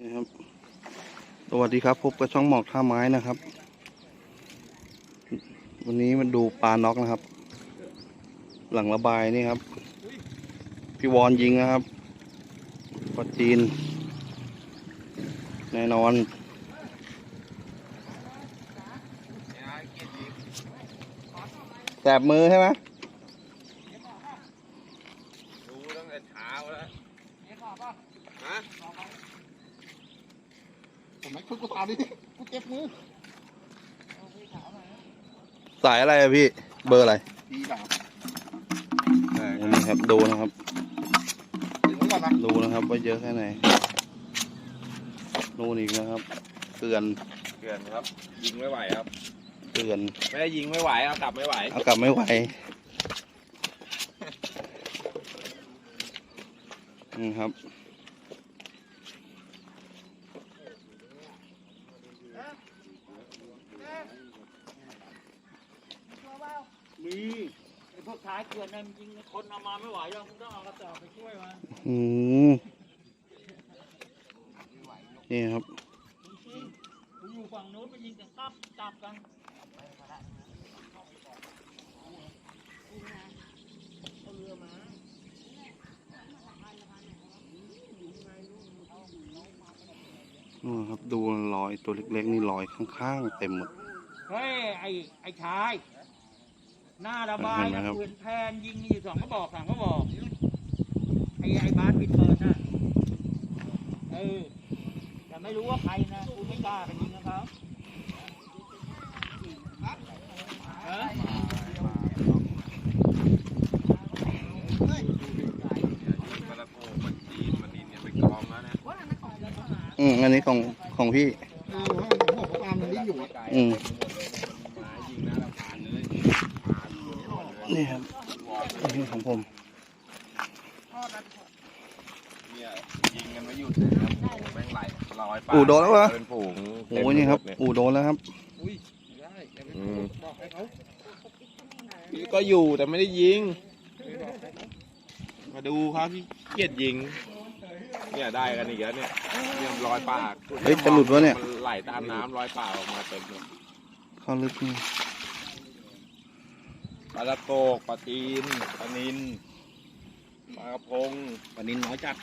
นี่ครับสวัสดีครับพบกับช่องหมอกท่าไม้นะครับ วันนี้มาดูปลาน็อกนะครับ หลังระบายนี่ครับ พี่วอนยิงนะครับปลาจีน แน่นอน แสบมือใช่ไหมรู้ตั้งแต่เช้าแล้วฮะ ผมไม่คือกูตามดิกูเจ็บมือสายอะไรอะพี่ เบอร์อะไรดีแบบนี่ครับ ดูนะครับ ถึงไว้ก่อนนะดูนะครับว่าเยอะแค่ไหน นู่นอีกนะครับ เตือนเกินครับ ยิงไม่ไหวครับ เตือนไม่ได้ยิงไม่ไหวเอากลับไม่ไหว เอากลับไม่ไหว นี่ครับ อ้พวกท้ายเกลือนนั่นยิงคนเอามาไม่ไหวแล้วมึงต้องเอากระสอบไปช่วยมันอืมนี่ครับจริงๆกูอยู่ฝั่งนู้นไปยิงกันตับตับกันนู่นครับดูรอยตัวเล็กๆนี่รอยข้างๆเต็มหมด เฮ้ยไอ้ไอ้ชาย หน้าระบายเห็นไหมนะครับปืนแพนยิงอยู่สองกระบอกสามกระบอกไอ้ไอ้บาสปิดเปิดน่ะเออแต่ไม่รู้ว่าใครนะกูไม่กล้าไปยิงกับเขาเออมาละโพมันจีนมันดินเนี่ยไปกองแล้วนะอืมอันนี้ของของพี่เออผมบอกว่าตามมันดิ้นอยู่อะอืมหมายิงหน้าละพานเลยพานหมดเลย นี่ครับอันนี้ของผมเนี่ยยิงกันไม่หยุดเลยครับโอ้โหแม่งไหลลอยปาอู่โดนแล้วเหรอ เป็นฝูงโอ้ยนี่ครับอู่โดนแล้วครับอืมบอกให้เขาก็อยู่แต่ไม่ได้ยิง มาดูครับที่เกียดยิง เนี่ยได้กันอีกแล้วเนี่ยเนี่ยรอยปากเฮ้ยจะหลุดวะเนี่ย มันไหลตามน้ำรอยปากออกมาเต็มเลยเข้าลึกนี่ ปลาตะโกกปลาตีนปลานินปลากระพงวันนี้น้อยจัด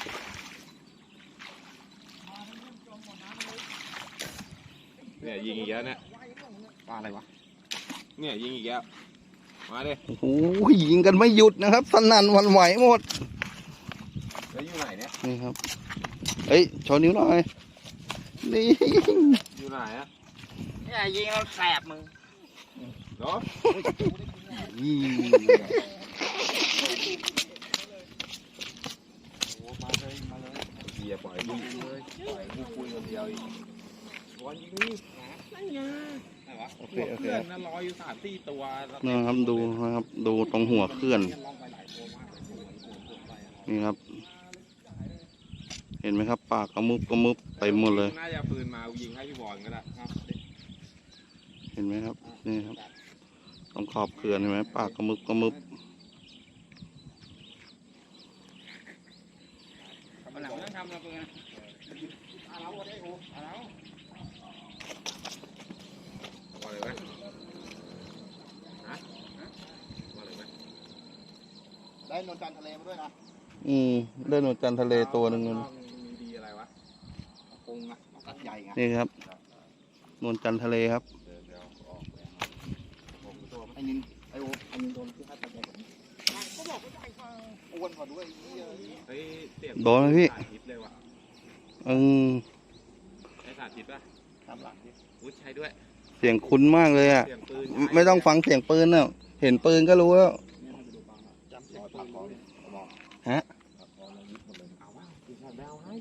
เนี่ยยิงอีกแล้วเนี่ยปลาอะไรวะเนี่ยยิงอีกแล้วมาดิโอ้โหยิงกันไม่หยุดนะครับ สนั่นหวันไหวหมดแล้วอยู่ไหนเนี่ยนี่ครับเฮ้ยโชว์นิ้วหน่อยนี่อยู่ไหนอะเนี่ยยิงเอาแสบมึง เนาะยี่โอ้มาเลยมาเลยเบียร์ปล่อยลูกเลยปล่อยลูกคุยคนเดียวอีกวันยิงนี่นั่นไงไหนวะโอเคหัวโอเคเพื่อนนะลอยอยู่สามสี่ตัวนะครับดูนะครับดูตรงหัวเคลื่อนลองไปหลายตัวมากเลยหัวหัวหัวไปอะนี่ครับ เห็นไหมครับ ปากกระมุบกระมุบเต็มหมดเลยน่าจะปืนมากูยิงให้พี่บอลก็ได้ครับเห็นไหมครับ นี่ครับ ตรงขอบเขื่อนเห็นไหมปากกระมุบกระมุบมันหลังต้องทำระเบิดว่าเลยไหมฮะว่าเลยไหมได้นนจันทร์ทะเลมาด้วยนะ อืมได้หนูจันทะเลตัวหนึ่งมีนู่นดีอะไรวะปงอะกัดใหญ่ไงนี่ครับนวลจันทะเลครับ เดี๋ยวเดี๋ยวออกไปผมตัว ไอ้ นินไอ้โอไอ้นินโดนที่ฆ่าตัดใหญ่ผมอ้วนกว่าด้วยไอ้เหี้ยเฮ้ยเสียงโดนไหมพี่สาธิตเลยว่ะอืมใช้สาธิตป่ะตามหลังดิอุ้ยใช้ด้วย เสียงคุ้นมากเลยอะ เสียงปืนไม่ต้องฟังเสียงปืนแล้วเห็นปืนก็รู้แล้วเนี่ยให้ไปดูปลาหน่อยจำเสียงปลาคอดิบอกฮะปลาคอเรายึดหมดเลยเอาว่าคุณชายแบวให้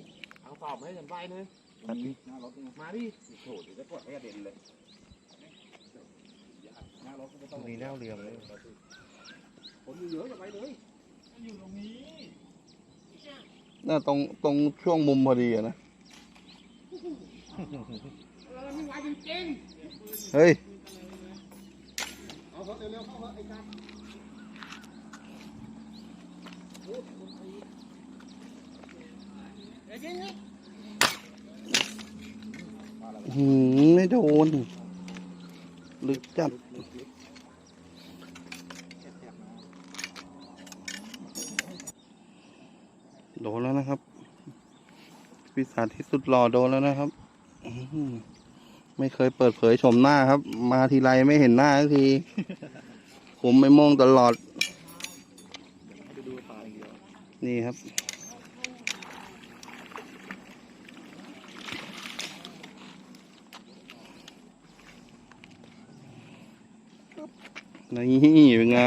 เอาสอบให้ฉันไปเลยตัดดิหน้ารถนี่มาดิโถเดี๋ยวจะปล่อยให้กระเด็นเลยหน้ารถก็ไม่ต้องมีแนวเรียงเลยคนอยู่เยอะอย่าไปเลยอยู่ตรงนี้น่าตรงตรงช่วงมุมพอดีอะนะไม่ไหวจริงเฮ้ยเอาเขาเร็วๆเข้าเถอะไอ้การๆเดี๋ยวยิงนี่หืมไม่โดนลึกจัดโดนแล้วนะครับ พิศาจที่สุดหล่อโดนแล้วนะครับไม่เคยเปิดเผยชมหน้าครับ มาทีไรไม่เห็นหน้าทีผมไม่มองตลอด นี่ครับ นี่เป็นไง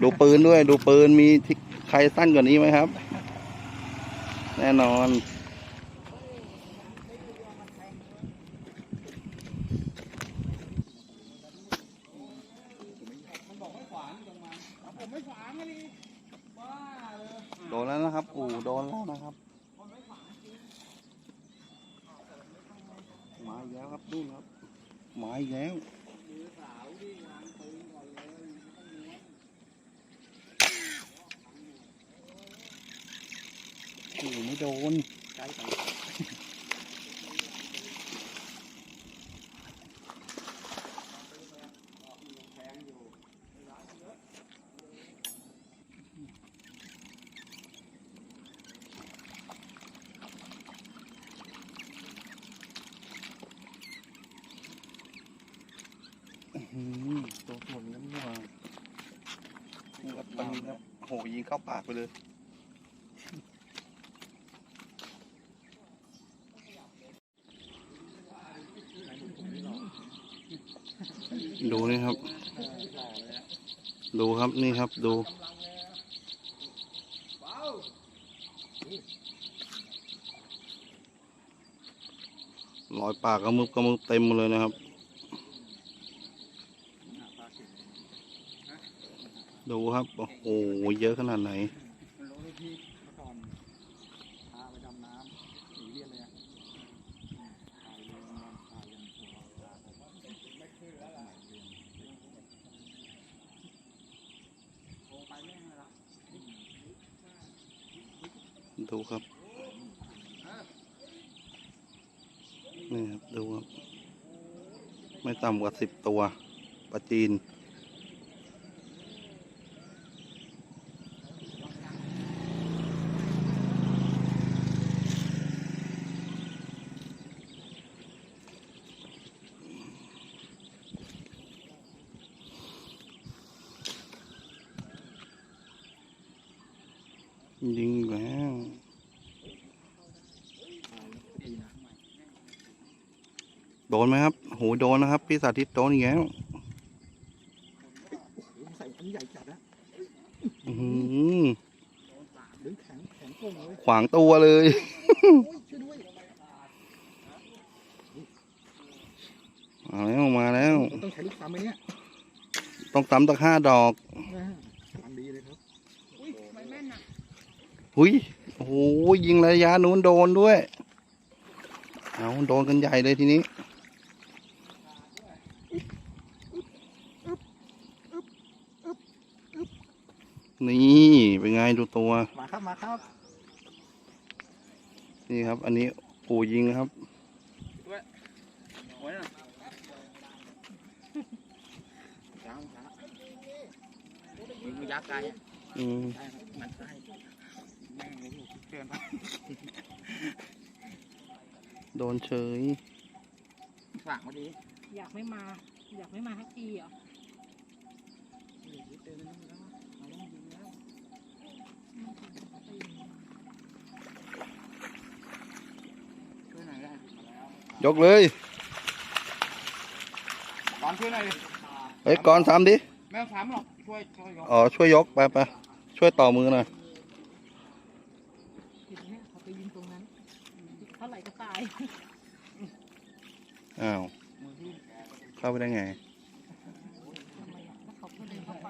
ดูปืนด้วย ดูปืนมีใครสั้นกว่านี้ไหมครับ แน่นอน โดนแล้วนะครับ อู่ โดนแล้วนะครับมาอีกแล้วครับดูครับมาอีกแล้วอ้โหไม่โดน ใกล้ไป อืม ตัวหมดแล้วนี่หว่านี่ครับตอนนี้ครับโหยิงเข้าปากไปเลยดูนี่ครับ ดูครับนี่ครับดู รอยปากกระมึบกระมึบเต็มหมดเลยนะครับ ดูครับ โอ้โห เยอะขนาดไหน ดูครับ นี่ครับ ดูครับ ไม่ต่ำกว่าสิบตัวปลาจีน ยิงอีกแล้วดีนะโดนไหมครับ โห โดนนะครับ พี่สาธิตโดนอีกแล้วใส่อันใหญ่จัดนะอื้อหือหรือแข็งแข็งโก่งเลยขวางตัวเลยโอ้ยช่วยด้วยมาแล้ว มาแล้ว ต้องใช้ลูกซ้ำไหมเนี่ย ต้องซ้ำตั้งห้าดอก อ่าทำดีเลยครับ อุ้ยทำไมแม่นน่ะ หุยโอ้โหยิงระยะนู้นโดนด้วย เอาโดนกันใหญ่เลยทีนี้นี่เป็นไงดูตัว มาครับมาครับ นี่ครับ อันนี้ปู่ยิงครับโอ้ยน่ะช้างช้างยิงระยะไกลอะอืม กเกินไปโดนเฉยฝากมาดีอยากไม่มา อยากไม่มาทักทีเหรอเดี๋ยวเจอกันแล้วเราต้องยิงแล้วช่วยหน่อยได้มาแล้วยกเลยตอนช่วยหน่อยดิเฮ้ยก่อนทำดิ ไม่ต้องถามหรอกช่วยช่วยยก อ๋อ ช่วยยกไปไปช่วยต่อมือหน่อย เห็นไหมเขาไปยิงตรงนั้น เท่ายอ้าวเข้าไปได้ไงเขาเดินเข้าไป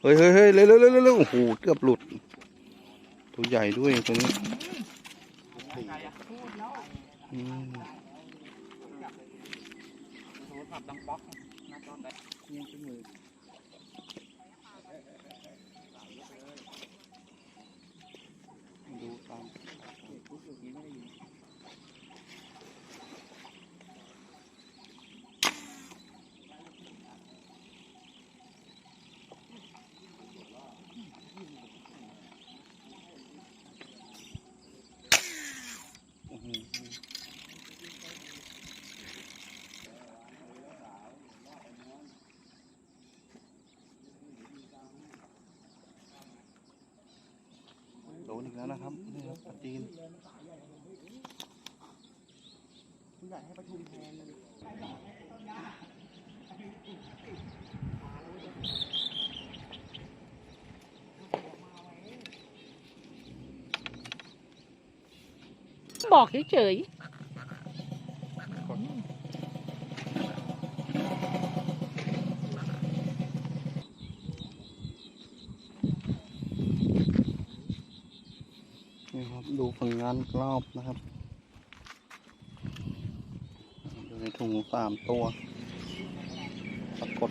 เฮ้ยเฮ้ยเฮ้ยเร็วเร็วเร็วเร็วโอ้โหเกือบหลุด ตัวใหญ่ด้วยตัวนี้อืมโทรศัพท์ดังป๊อกหน้าจอแตกเงี้ยขึ้นมือ ดูตาม รู้สึกนี้ไม่ได้ยิน อีก แล้วนะครับนี่ครับปลาจีนคุณอยากให้ประทุมแทนเลยบอกเฉยๆครับดู ผลงานรอบนะครับอยู่ในถุงสามตัวปรากฏ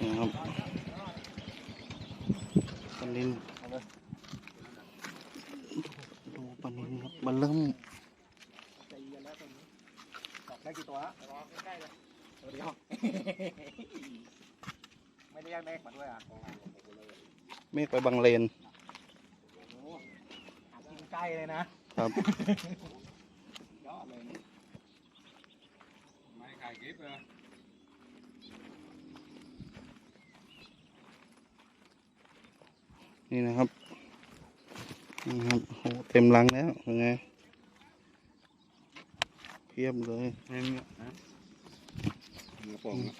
นะครับปลานินดูปลานินครับมันเริ่ม ใจเย็นแล้วตอนนี้ตอบได้กี่ตัวแล้วรอใกล้ๆเลยตัวเดียว ไม่ได้แยกแม่มาด้วยอะกองอะโอ้โหเลย เมฆไปบางเลนโอ้โหหากินใกล้เลยนะครับ ยอดเลยนะไม่ขายคลิปเลยนี่นะครับนี่ครับโอ้โหเต็มรังแล้วยังไงเพียบเลยนี่เนี่ยนะหมูป่องนะ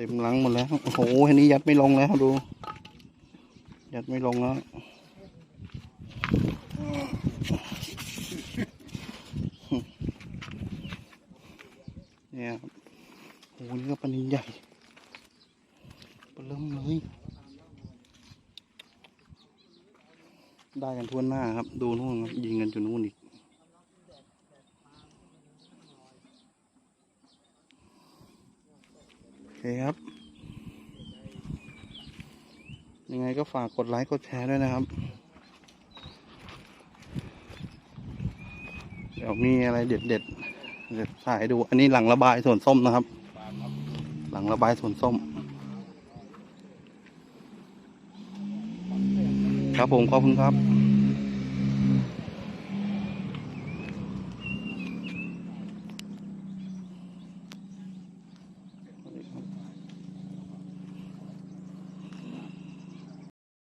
เต็มรังหมดแล้ว โอ้โหอันนี้ยัดไม่ลงแล้วดู ยัดไม่ลงแล้วเนี่ยครับโอ้โหนี่ก็ปลานินใหญ่ปลาเริ่มเลย ได้กันทั่วหน้าครับ ดูนู่นครับยิงกันอยู่นู่นอีก โอเคครับ ยังไงก็ฝากกดไลค์กดแชร์ด้วยนะครับ เดี๋ยวมีอะไรเด็ดเดี๋ยวถ่ายดู อันนี้หลังระบายสวนส้มนะครับ หลังระบายสวนส้ม ครับผมขอบคุณครับ